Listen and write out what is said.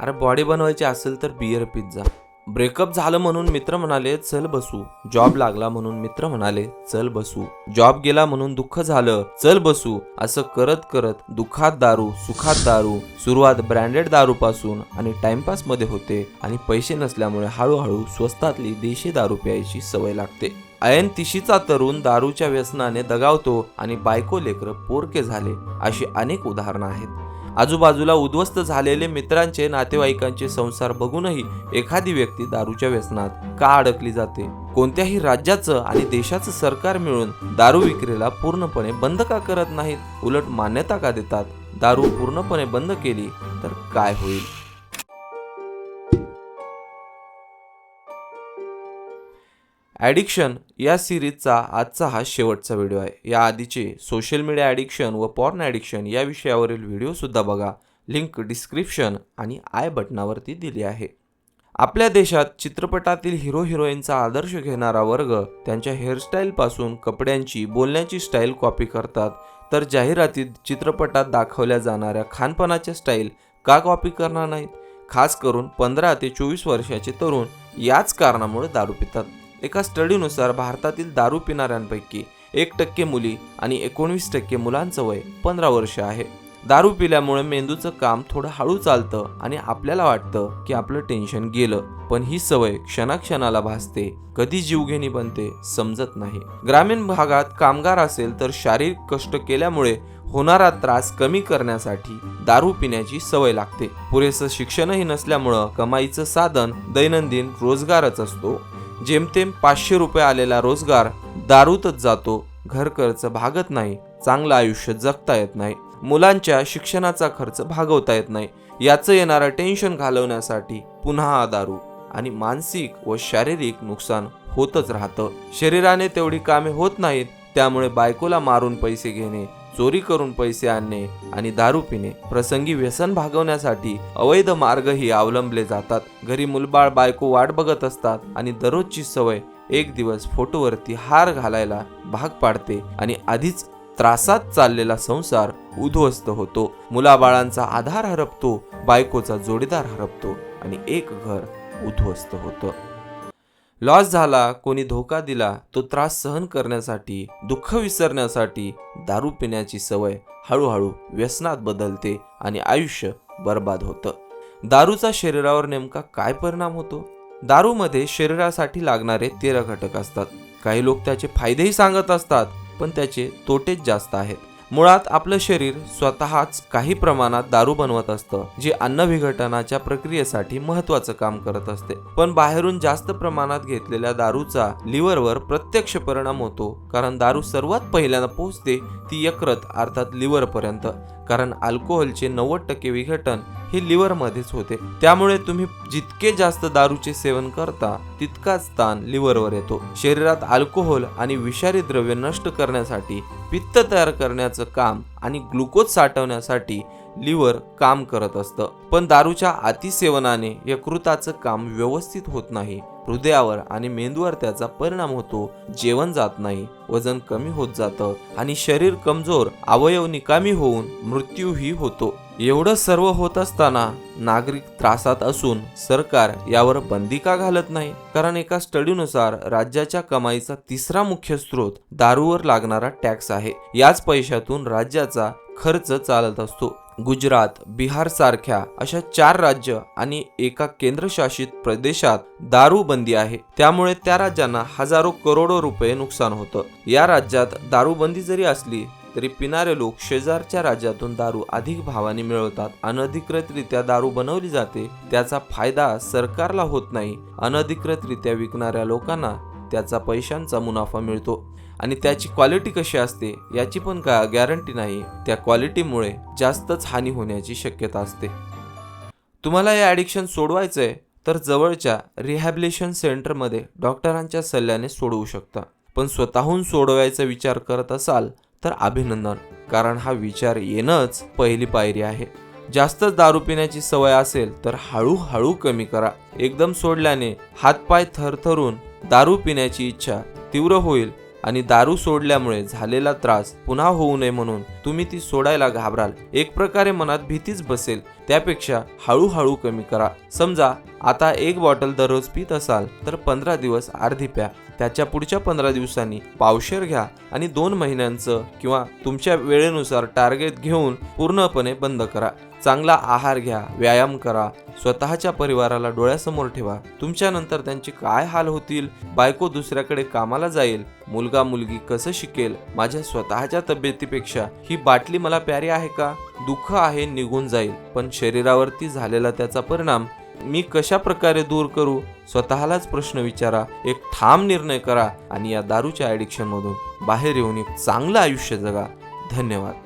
अरे बॉडी बनवायची असेल तर बियर पिझ्झा ब्रेकअप झालं म्हणून मित्र म्हणाले चल बसू. जॉब लागला म्हणून मित्र म्हणाले चल बसू. जॉब गेला म्हणून दुःख झालं चल बसू. असं करत करत दुःखात दारू सुखात दारू सुरुवात ब्रँडेड दारू पासून आणि टाइमपासमध्ये होते आणि पैसे नसल्यामुळे हळूहळू स्वस्तातली देशी दारू प्यायची सवय लागते. अयन तिशीचा तरुण दारूच्या व्यसनाने दगावतो आणि बायको लेकर पोरके झाले अशी अनेक उदाहरणं आहेत. आजूबाजूला उद्ध्वस्त झालेले मित्रांचे नातेवाईकांचे संसार बघूनही एखादी व्यक्ती दारूच्या व्यसनात का अडकली जाते? कोणत्याही राज्याचं आणि देशाचं सरकार मिळून दारू विक्रीला पूर्णपणे बंद का करत नाहीत? उलट मान्यता का देतात? दारू पूर्णपणे बंद केली तर काय होईल? ॲडिक्शन या सिरीजचा आजचा हा शेवटचा व्हिडिओ आहे. या आधीचे सोशल मीडिया ॲडिक्शन व पॉर्न ॲडिक्शन या विषयावरील व्हिडिओसुद्धा बघा. लिंक डिस्क्रिप्शन आणि आय बटनावरती दिली आहे. आपल्या देशात चित्रपटातील हिरो हिरोईनचा आदर्श घेणारा वर्ग त्यांच्या हेअरस्टाईलपासून कपड्यांची बोलण्याची स्टाईल कॉपी करतात. तर जाहिरातीत चित्रपटात दाखवल्या जाणाऱ्या खानपानाच्या स्टाईल का कॉपी करणार नाहीत? खास करून पंधरा ते चोवीस वर्षाचे तरुण याच कारणामुळे दारू पितात. एका स्टडीनुसार भारतातील दारू पिणाऱ्यांपैकी एक टक्के मुली आणि एकोणवीस टक्के मुलांचं वय पंधरा वर्ष आहे. दारू पिल्यामुळे मेंदूचं काम थोडं हळू चालतं आणि आपल्याला वाटतं की आपलं टेन्शन गेलं पण ही सवय क्षणाक्षणाला भासते कधी जीवघेणी बनते समजत नाही. ग्रामीण भागात कामगार असेल तर शारीरिक कष्ट केल्यामुळे होणारा त्रास कमी करण्यासाठी दारू पिण्याची सवय लागते. पुरेसं शिक्षणही नसल्यामुळं कमाईचं साधन दैनंदिन रोजगारच असतो. जेमतेम पाचशे रुपये आलेला रोजगार दारूतच जातो. घर खर्च भागत नाही. चांगलं आयुष्य जगता येत नाही. मुलांच्या शिक्षणाचा खर्च भागवता येत नाही. याचं येणारं टेन्शन घालवण्यासाठी पुन्हा हा दारू आणि मानसिक व शारीरिक नुकसान होतच राहतं. शरीराने तेवढी कामे होत नाहीत त्यामुळे बायकोला मारून पैसे घेणे चोरी करून पैसे आणणे आणि दारू पिणे प्रसंगी व्यसन भागवण्यासाठी अवैध मार्गही अवलंबले जातात. घरी मुलबाळ बायको वाट बघत असतात आणि दररोजची सवय एक दिवस फोटोवरती हार घालायला भाग पाडते आणि आधीच त्रासात चाललेला संसार उद्ध्वस्त होतो. मुलाबाळांचा आधार हरपतो बायकोचा जोडीदार हरपतो आणि एक घर उद्ध्वस्त होतं. लॉस झाला कोणी धोका दिला तो त्रास सहन करण्यासाठी दुःख विसरण्यासाठी दारू पिण्याची सवय हळूहळू व्यसनात बदलते आणि आयुष्य बर्बाद होतं. दारूचा शरीरावर नेमका काय परिणाम होतो? दारूमध्ये शरीरासाठी लागणारे तेरा घटक असतात. काही लोक त्याचे फायदेही सांगत असतात पण त्याचे तोटेच जास्त आहेत. मुळात आपलं शरीर स्वतःच काही प्रमाणात दारू बनवत असतं जे अन्न विघटनाच्या प्रक्रियेसाठी महत्वाचं काम करत असते. पण बाहेरून जास्त प्रमाणात घेतलेल्या दारूचा लिव्हरवर प्रत्यक्ष परिणाम होतो कारण दारू सर्वात पहिल्यांदा पोहोचते ती यकृत अर्थात लिव्हरपर्यंत. कारण अल्कोहोलचे नव्वद टक्के विघटन हे लिव्हरमध्येच होते. त्यामुळे तुम्ही जितके जास्त दारूचे सेवन करता तितकाच ताण लिव्हरवर येतो. शरीरात अल्कोहोल आणि विषारी द्रव्य नष्ट करण्यासाठी पित्त तयार करण्याचं काम आणि ग्लुकोज साठवण्यासाठी लिव्हर काम करत असतं. पण दारूच्या अतिसेवनाने यकृताचं काम व्यवस्थित होत नाही. हृदयावर आणि मेंदूवर त्याचा परिणाम होतो. जेवण जात नाही वजन कमी होत जातं आणि शरीर कमजोर अवयव निकामी होऊन मृत्यूही होतो. एवढं सर्व होत असताना नागरिक त्रासात असून सरकार यावर बंदी का घालत नाही? कारण एका स्टडीनुसार राज्याच्या कमाईचा तिसरा मुख्य स्रोत दारूवर लागणारा टॅक्स आहे. याच पैशातून राज्याचा खर्च चालत असतो. गुजरात बिहार सारख्या अशा चार राज्य आणि एका केंद्रशासित प्रदेशात दारू बंदी आहे. त्यामुळे त्या राज्यांना हजारो करोडो रुपये नुकसान होतं. या राज्यात दारूबंदी जरी असली तरी पिणारे लोक शेजारच्या राज्यातून दारू अधिक भावाने मिळवतात. अनधिकृतरित्या दारू बनवली जाते त्याचा फायदा सरकारला होत नाही. अनधिकृतरित्या विकणाऱ्या लोकांना त्याचा पैशांचा मुनाफा मिळतो आणि त्याची क्वालिटी कशी असते याची पण का गॅरंटी नाही त्या क्वालिटीमुळे जास्तच हानी होण्याची शक्यता असते. तुम्हाला हे ॲडिक्शन सोडवायचं आहे तर जवळच्या रिहॅबिलेशन सेंटरमध्ये डॉक्टरांच्या सल्ल्याने सोडवू शकता. पण स्वतःहून सोडवायचा विचार करत असाल तर अभिनंदन कारण हा विचार येणंच पहिली पायरी आहे. जास्त दारू पिण्याची सवय असेल तर हळूहळू कमी करा. एकदम सोडल्याने हातपाय थरथरून दारू पिण्याची इच्छा तीव्र होईल आणि दारू सोडल्यामुळे झालेला त्रास पुन्हा होऊ नये म्हणून तुम्ही ती सोडायला घाबराल. एक प्रकारे मनात भीतीच बसेल. त्यापेक्षा हळूहळू कमी करा. समजा आता एक बॉटल दररोज पित असाल तर पंधरा दिवस अर्धी प्या. त्याच्या पुढच्या पंधरा दिवसांनी पावशेर घ्या आणि दोन महिन्यांचं किंवा तुमच्या वेळेनुसार टार्गेट घेऊन पूर्णपणे बंद करा. चांगला आहार घ्या व्यायाम करा स्वतःच्या परिवाराला डोळ्यासमोर ठेवा. तुमच्यानंतर त्यांचे काय हाल होतील? बायको दुसऱ्याकडे कामाला जाईल. मुलगा मुलगी कसं शिकेल? माझ्या स्वतःच्या तब्येतीपेक्षा ही बाटली मला प्यारी आहे का? दुःख आहे निघून जाईल. पण शरीरावरती झालेला त्याचा परिणाम मी कशा प्रकारे दूर करू? स्वतःलाच प्रश्न विचारा एक ठाम निर्णय करा आणि या दारूच्या ॲडिक्शनमधून बाहेर येऊन एक चांगलं आयुष्य जगा. धन्यवाद.